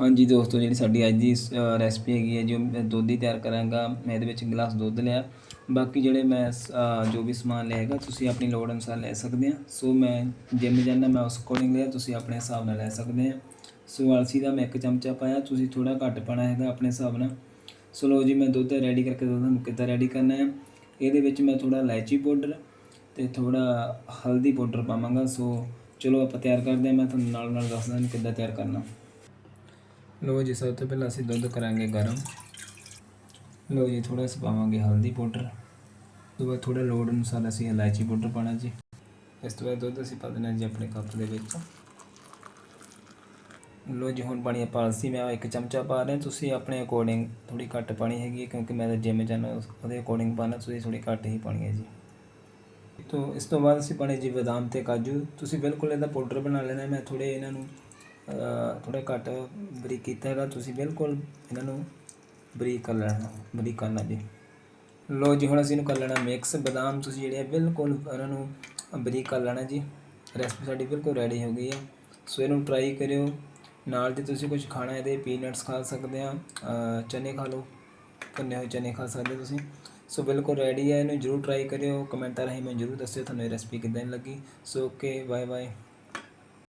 ਹਾਂਜੀ ਦੋਸਤੋ, ਜਿਹੜੀ ਸਾਡੀ ਅੱਜ ਦੀ ਰੈਸਪੀ ਹੈਗੀ ਹੈ ਜੋ ਮੈਂ ਦੁੱਧ ਹੀ ਤਿਆਰ ਕਰਾਂਗਾ। ਮੈਂ ਇਹਦੇ ਵਿੱਚ ਗਲਾਸ ਦੁੱਧ ਲਿਆ। ਬਾਕੀ ਜਿਹੜੇ ਮੈਂ ਜੋ ਵੀ ਸਮਾਨ ਲਿਆ ਹੈਗਾ, ਤੁਸੀਂ ਆਪਣੀ ਲੋੜ ਅਨੁਸਾਰ ਲੈ ਸਕਦੇ ਆ। ਸੋ ਮੈਂ ਜਿੰਮ ਜਾਂਦਾ ਮੈਂ ਉਸ ਅਕੋਰਡਿੰਗ ਲਿਆ, ਤੁਸੀਂ ਆਪਣੇ ਹਿਸਾਬ ਨਾਲ ਲੈ ਸਕਦੇ ਆ। ਸੋ ਅਲਸੀ ਦਾ ਮੈਂ ਇੱਕ ਚਮਚਾ ਪਾਇਆ, ਤੁਸੀਂ ਥੋੜਾ ਘੱਟ ਪਾਣਾ ਹੈਗਾ ਆਪਣੇ ਹਿਸਾਬ ਨਾਲ। ਸੋ ਲਓ ਜੀ, ਮੈਂ ਦੁੱਧ ਰੈਡੀ ਕਰਕੇ ਦੱਸਦਾ ਤੁਹਾਨੂੰ ਕਿੱਦਾਂ ਰੈਡੀ ਕਰਨਾ ਹੈ ਇਹਦੇ ਵਿੱਚ ਮੈਂ ਥੋੜਾ ਇਲਾਇਚੀ ਪਾਊਡਰ ਤੇ ਥੋੜਾ ਹਲਦੀ ਪਾਊਡਰ ਪਾਵਾਂਗਾ। ਸੋ ਚਲੋ ਆਪਾਂ ਤਿਆਰ ਕਰਦੇ ਹਾਂ ਮੈਂ ਤੁਹਾਨੂੰ ਨਾਲ ਨਾਲ ਦੱਸਦਾ ਹਾਂ ਕਿੱਦਾਂ ਤਿਆਰ ਕਰਨਾ। ਲੋ ਜੀ, ਸਭ ਤੋਂ ਪਹਿਲਾਂ ਅਸੀਂ ਦੁੱਧ ਕਰਾਂਗੇ ਗਰਮ। ਲੋ ਜੀ ਥੋੜਾ ਜਿਹਾ ਪਾਵਾਂਗੇ ਹਲਦੀ ਪਾਊਡਰ। ਉਸ ਤੋਂ ਬਾਅਦ ਥੋੜਾ ਲੋੜ ਅਨੁਸਾਰ ਅਸੀਂ ਇਲਾਇਚੀ ਪਾਊਡਰ ਪਾਣਾ ਜੀ। ਇਸ ਤੋਂ ਬਾਅਦ ਦੁੱਧ ਅਸੀਂ ਪਾ ਦੇਣਾ ਜੀ ਆਪਣੇ ਕੱਪ ਦੇ ਵਿੱਚ। ਲੋ ਜੀ, ਹੁਣ ਪਾਣੀ ਆਪਾਂ ਅਲਸੀ ਮੈਂ ਇੱਕ ਚਮਚਾ ਪਾ ਰਿਹਾ। ਤੁਸੀਂ ਆਪਣੇ ਅਕੋਰਡਿੰਗ ਥੋੜੀ ਘੱਟ ਪਾਣੀ ਹੈਗੀ ਹੈ, ਕਿਉਂਕਿ ਮੈਂ ਤਾਂ ਜਿਮ ਜਾਣਾ ਉਹਦੇ ਅਕੋਰਡਿੰਗ ਪਾਣਾ ਤੁਸੀਂ ਥੋੜੀ ਘੱਟ ਹੀ ਪਾਣੀ ਹੈ ਜੀ। ਤੋਂ ਇਸ ਤੋਂ ਬਾਅਦ ਅਸੀਂ ਪਾਣੇ ਜੀ ਬਦਾਮ ਤੇ ਕਾਜੂ। ਤੁਸੀਂ ਬਿਲਕੁਲ ਇਹਦਾ ਪਾਊਡਰ ਬਣਾ ਲੈਣਾ, ਮੈਂ ਥੋੜੇ ਇਹਨਾਂ ਨੂੰ ਥੋੜਾ ਘੱਟ ਬਰੀਕ ਕੀਤਾ ਹੈਗਾ। ਤੁਸੀਂ ਬਿਲਕੁਲ ਇਹਨਾਂ ਨੂੰ ਬਰੀਕ ਕਰ ਲੈਣਾ, ਬਰੀਕ ਕਰਨਾ ਜੀ। ਲੋ ਜੀ, ਹੁਣ ਅਸੀਂ ਇਹਨੂੰ ਕਰ ਲੈਣਾ ਮਿਕਸ ਬਦਾਮ ਤੁਸੀਂ ਜਿਹੜੇ ਆ, ਬਿਲਕੁਲ ਇਹਨਾਂ ਨੂੰ ਬਰੀਕ ਕਰ ਲੈਣਾ ਜੀ। ਰੈਸਪੀ ਸਾਡੀ ਬਿਲਕੁਲ ਰੈਡੀ ਹੋ ਗਈ ਹੈ ਸੋ ਇਹਨੂੰ ਟਰਾਈ ਕਰਿਓ। ਨਾਲ ਜੇ ਤੁਸੀਂ ਕੁਝ ਖਾਣਾ ਇਹਦੇ ਪੀਨਟਸ ਖਾ ਸਕਦੇ ਆ ਚਨੇ ਖਾ ਲਓ। ਕੰਨੇ ਹੋਏ ਚਨੇ ਖਾ ਸਕਦੇ ਤੁਸੀਂ। ਸੋ ਬਿਲਕੁਲ ਰੈਡੀ ਹੈ ਇਹਨੂੰ ਜਰੂਰ ਟਰਾਈ ਕਰਿਓ। ਕਮੈਂਟਾਂ ਰਾਹੀਂ ਮੈਨੂੰ ਜਰੂਰ ਦੱਸਿਓ, ਤੁਹਾਨੂੰ ਇਹ ਰੈਸਪੀ ਕਿੱਦਾਂ ਦੀ ਲੱਗੀ। So okay bye bye